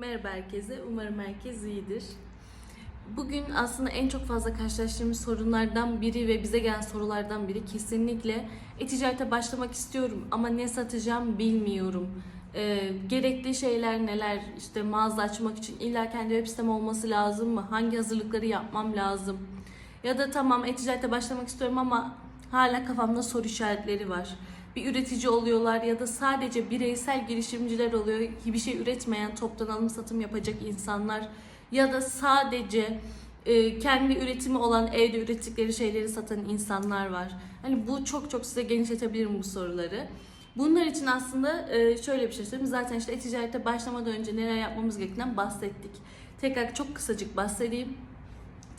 Merhaba herkese. Umarım herkes iyidir. Bugün aslında en çok fazla karşılaştığımız sorunlardan biri ve bize gelen sorulardan biri kesinlikle e-ticarete başlamak istiyorum ama ne satacağım bilmiyorum. Ee, gerekli şeyler neler? İşte mağaza açmak için illa kendi web sitem olması lazım mı? Hangi hazırlıkları yapmam lazım? Ya da tamam e-ticarete başlamak istiyorum ama hala kafamda soru işaretleri var. Bir üretici oluyorlar ya da sadece bireysel girişimciler oluyor. Bir şey üretmeyen, toptan alım satım yapacak insanlar ya da sadece e, kendi üretimi olan evde ürettikleri şeyleri satan insanlar var. Hani bu çok çok size genişletebilirim bu soruları. Bunlar için aslında e, şöyle bir şey söyleyeyim. Zaten işte e-ticarete başlamadan önce neler yapmamız gerektiğinden bahsettik. Tekrar çok kısacık bahsedeyim.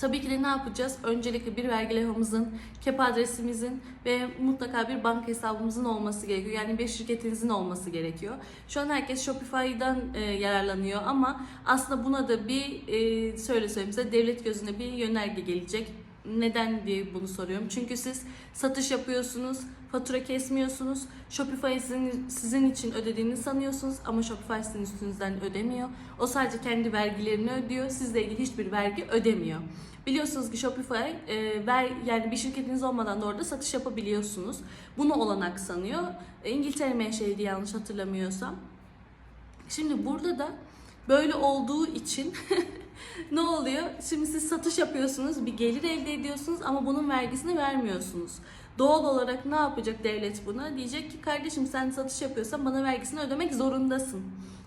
Tabii ki de ne yapacağız? Öncelikle bir vergi levhamızın, KEP adresimizin ve mutlaka bir banka hesabımızın olması gerekiyor. Yani bir şirketinizin olması gerekiyor. Şu an herkes Shopify'dan e, yararlanıyor ama aslında buna da bir e, söyle söyleyeyim size devlet gözüne bir yönerge gelecek. Neden diye bunu soruyorum. Çünkü siz satış yapıyorsunuz, fatura kesmiyorsunuz. Shopify sizin, sizin için ödediğini sanıyorsunuz ama Shopify sizin üstünüzden ödemiyor. O sadece kendi vergilerini ödüyor. Sizle ilgili hiçbir vergi ödemiyor. Biliyorsunuz ki Shopify e, ver, yani bir şirketiniz olmadan da orada satış yapabiliyorsunuz. Bunu olanak sanıyor. E, İngiltere menşeliydi yanlış hatırlamıyorsam. Şimdi burada da böyle olduğu için ne oluyor? Şimdi siz satış yapıyorsunuz, bir gelir elde ediyorsunuz ama bunun vergisini vermiyorsunuz. Doğal olarak ne yapacak devlet buna? Diyecek ki kardeşim sen satış yapıyorsan bana vergisini ödemek zorundasın.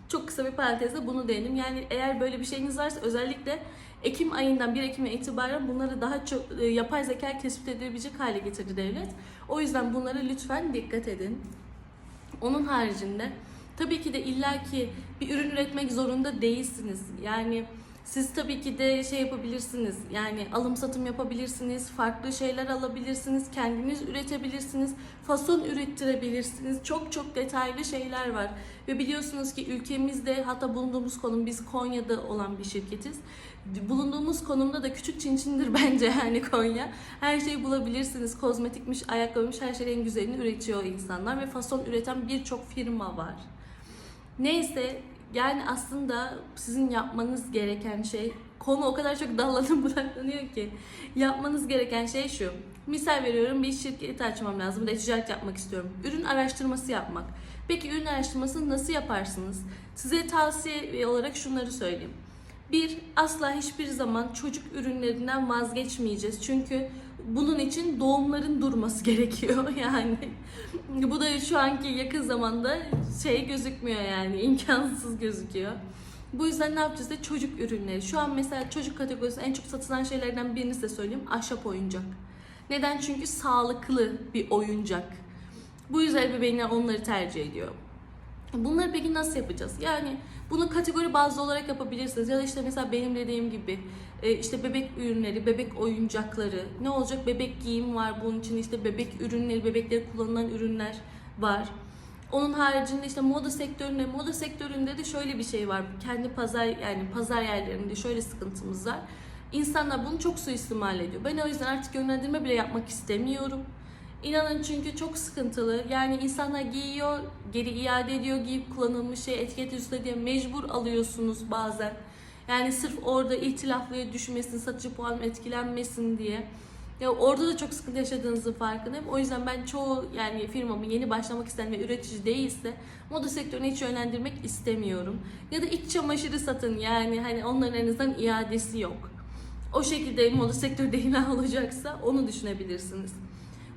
Çok kısa bir parantezde bunu değinim. Yani eğer böyle bir şeyiniz varsa özellikle Ekim ayından 1 Ekim'e itibaren bunları daha çok e, yapay zeka tespit edebilecek hale getirdi devlet. O yüzden bunlara lütfen dikkat edin. Onun haricinde tabii ki de illaki bir ürün üretmek zorunda değilsiniz. Yani siz tabii ki de şey yapabilirsiniz. Yani alım satım yapabilirsiniz, farklı şeyler alabilirsiniz, kendiniz üretebilirsiniz, fason ürettirebilirsiniz. Çok çok detaylı şeyler var. Ve biliyorsunuz ki ülkemizde hatta bulunduğumuz konum biz Konya'da olan bir şirketiz. Bulunduğumuz konumda da küçük çinçindir bence yani Konya. Her şeyi bulabilirsiniz. Kozmetikmiş, ayakkabıymış her şeyin en güzelini üretiyor insanlar ve fason üreten birçok firma var. Neyse yani aslında sizin yapmanız gereken şey konu o kadar çok dallanıp budaklanıyor ki yapmanız gereken şey şu. Misal veriyorum bir şirket açmam lazım. Bir de ticaret yapmak istiyorum. Ürün araştırması yapmak. Peki ürün araştırmasını nasıl yaparsınız? Size tavsiye olarak şunları söyleyeyim. Bir, asla hiçbir zaman çocuk ürünlerinden vazgeçmeyeceğiz. Çünkü bunun için doğumların durması gerekiyor yani. Bu da şu anki yakın zamanda şey gözükmüyor yani imkansız gözüküyor. Bu yüzden ne yapacağız da çocuk ürünleri. Şu an mesela çocuk kategorisinde en çok satılan şeylerden birini size söyleyeyim. Ahşap oyuncak. Neden? Çünkü sağlıklı bir oyuncak. Bu yüzden ebeveynler onları tercih ediyor. Bunları peki nasıl yapacağız? Yani bunu kategori bazlı olarak yapabilirsiniz. Ya da işte mesela benim dediğim gibi e, işte bebek ürünleri, bebek oyuncakları, ne olacak bebek giyim var bunun için işte bebek ürünleri, bebekleri kullanılan ürünler var. Onun haricinde işte moda sektöründe, moda sektöründe de şöyle bir şey var. Kendi pazar yani pazar yerlerinde şöyle sıkıntımız var. İnsanlar bunu çok suistimal ediyor. Ben o yüzden artık yönlendirme bile yapmak istemiyorum. İnanın çünkü çok sıkıntılı. Yani insanlar giyiyor, geri iade ediyor giyip kullanılmış şey etiket üstüne diye mecbur alıyorsunuz bazen. Yani sırf orada ihtilaflıya düşmesin, satıcı puan etkilenmesin diye. Ya orada da çok sıkıntı yaşadığınızın farkındayım. O yüzden ben çoğu yani firmamı yeni başlamak isteyen ve üretici değilse moda sektörüne hiç yönlendirmek istemiyorum. Ya da iç çamaşırı satın yani hani onların en azından iadesi yok. O şekilde moda sektörü ilan olacaksa onu düşünebilirsiniz.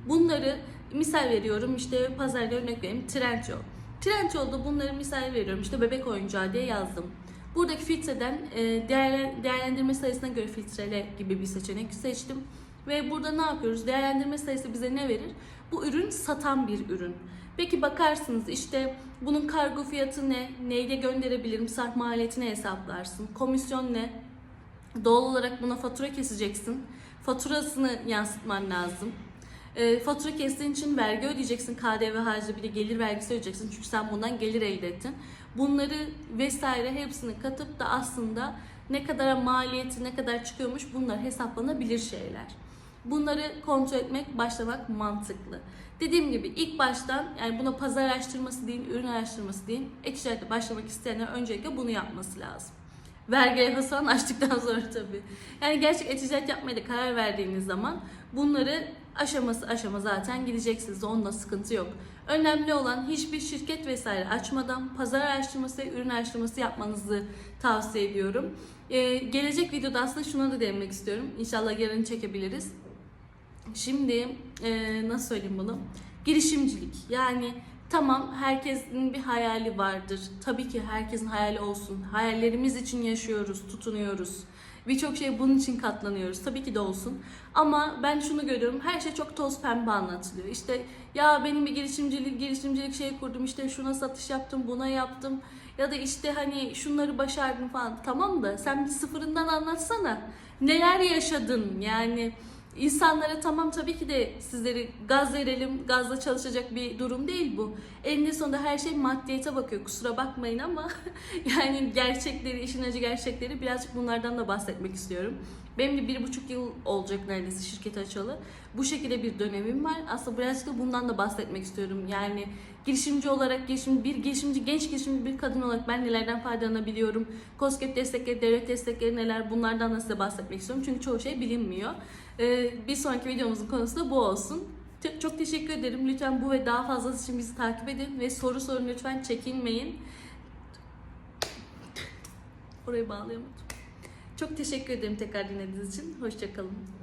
Bunları misal veriyorum işte pazarda örnek vereyim Trendyol. Trendyol'da bunları misal veriyorum işte bebek oyuncağı diye yazdım. Buradaki filtreden e, değerlendirme sayısına göre filtrele gibi bir seçenek seçtim. Ve burada ne yapıyoruz? Değerlendirme sayısı bize ne verir? Bu ürün satan bir ürün. Peki bakarsınız işte bunun kargo fiyatı ne? Neyle gönderebilirim? Sarf maliyetini hesaplarsın. Komisyon ne? Doğal olarak buna fatura keseceksin. Faturasını yansıtman lazım. E, fatura kestiğin için vergi ödeyeceksin. KDV harcı bir de gelir vergisi ödeyeceksin. Çünkü sen bundan gelir elde ettin. Bunları vesaire hepsini katıp da aslında ne kadar maliyeti ne kadar çıkıyormuş bunlar hesaplanabilir şeyler. Bunları kontrol etmek, başlamak mantıklı. Dediğim gibi ilk baştan yani buna pazar araştırması deyin, ürün araştırması deyin. E-ticarete başlamak isteyenler öncelikle bunu yapması lazım. Vergi levhasını açtıktan sonra tabii. Yani gerçek e-ticaret yapmaya da karar verdiğiniz zaman bunları aşaması aşama zaten gideceksiniz. Onda sıkıntı yok. Önemli olan hiçbir şirket vesaire açmadan pazar araştırması ve ürün araştırması yapmanızı tavsiye ediyorum. Ee, gelecek videoda aslında şuna da değinmek istiyorum. İnşallah yarın çekebiliriz. Şimdi e, nasıl söyleyeyim bunu? Girişimcilik. Yani tamam herkesin bir hayali vardır. Tabii ki herkesin hayali olsun. Hayallerimiz için yaşıyoruz, tutunuyoruz. Birçok şey bunun için katlanıyoruz. Tabii ki de olsun. Ama ben şunu görüyorum. Her şey çok toz pembe anlatılıyor. İşte ya benim bir girişimcilik girişimcilik şey kurdum. işte şuna satış yaptım, buna yaptım. Ya da işte hani şunları başardım falan. Tamam da sen bir sıfırından anlatsana. Neler yaşadın? Yani İnsanlara tamam tabii ki de sizleri gaz verelim, gazla çalışacak bir durum değil bu. Eninde sonunda her şey maddiyete bakıyor. Kusura bakmayın ama yani gerçekleri, işin acı gerçekleri birazcık bunlardan da bahsetmek istiyorum. Benim de bir buçuk yıl olacak neredeyse şirket açalı. Bu şekilde bir dönemim var. Aslında birazcık da bundan da bahsetmek istiyorum. Yani girişimci olarak, girişim, bir girişimci, genç girişimci bir kadın olarak ben nelerden faydalanabiliyorum? COSGAP destekleri, devlet destekleri neler? Bunlardan da size bahsetmek istiyorum. Çünkü çoğu şey bilinmiyor. Ee, bir sonraki videomuzun konusu da bu olsun. Çok teşekkür ederim. Lütfen bu ve daha fazlası için bizi takip edin ve soru sorun lütfen çekinmeyin. Orayı bağlayamadım. Çok teşekkür ederim tekrar dinlediğiniz için. Hoşçakalın.